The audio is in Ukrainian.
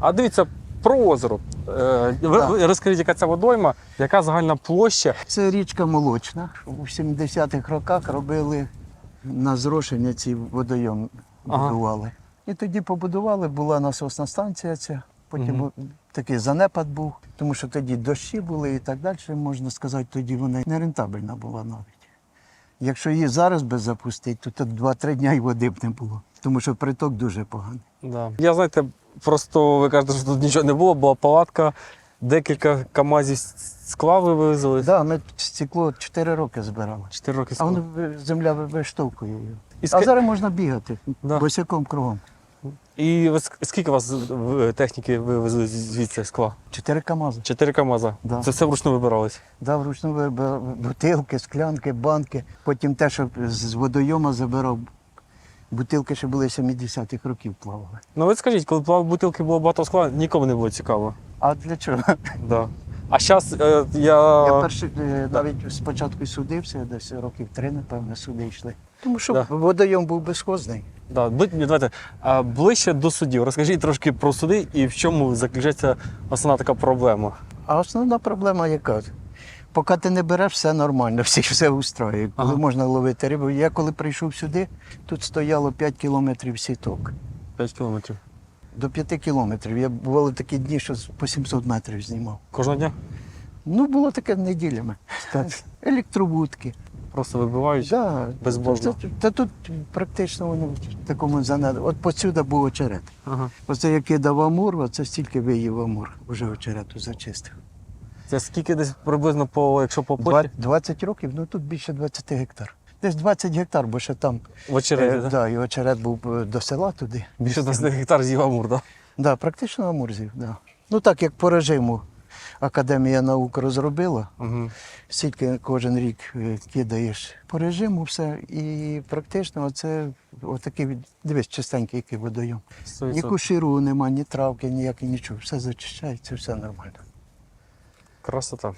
А дивіться, про озеро. Е, ви, розкажіть, яка це водойма, яка загальна площа. Це річка молочна. У 70-х роках робили на зрошення ці водойом Ага. будували. І тоді побудували, була насосна станція ця. Потім Мгм. такий занепад був, тому що тоді дощі були і так далі. Можна сказати, тоді вона нерентабельна була навіть. Якщо її зараз би запустити, то тут 2-3 дня й води б не було, тому що приток дуже поганий. Да. Я знаєте, просто ви кажете, що тут нічого не було, була палатка, декілька камазів скла ви вивезли. Да, ми стекло 4 роки збирали. Чотири роки А воно земля виштовхує її. І, А зараз можна бігати Да. босяком кругом. і скільки у вас техніки вивезли звідси скла? Чотири КАМАЗи. Чотири КАМАЗа. Да. Це все вручну вибиралось. Да, вручну вибирав бутилки, склянки, банки. Потім те, що з водойома забирав. Бутилки ще були 70-х років плавали. Ну ви скажіть, коли плавав бутилки було багато скла, нікому не було цікаво. А для чого? Да. А зараз е, я. Я перший е, навіть спочатку судився, десь років три, напевно, суди йшли. Тому що Да. водойом був безхозний. Да, будь- давайте а, ближче до судів. Розкажіть трошки про суди і в чому заключається основна така проблема. А основна проблема яка? Поки ти не береш, все нормально, всі все устраює. Коли Ага. можна ловити рибу. Я коли прийшов сюди, тут стояло 5 кілометрів сіток. 5 кілометрів. До 5 кілометрів. Я бували такі дні, що по 700 метрів знімав. Кожного дня Ну, було таке неділями. Електровудки. просто вибивають. Да. Безбожно. Та, та тут практично воно в такому занадто. От посюди був очерет. Ага. Оце як кидав Амур, оце стільки виїв Амур, вже очерету зачистив. Це скільки десь приблизно по, якщо по площі? 20 років, ну тут більше 20 гектар. Десь 20 гектар, бо ще там В очереті, е, да? да, і очерет був е, до села туди. Більше 20 гектар з'їв Амур, так? Да, практично Амурзів, да. Ну так як по режиму Академія наук розробила, Угу. стільки кожен рік е, кидаєш по режиму все, і практично це отакий, від- дивись, чистенький який водойом. Ні куширу нема, ні травки, ніякої нічого. Все зачищається, все нормально. Красота.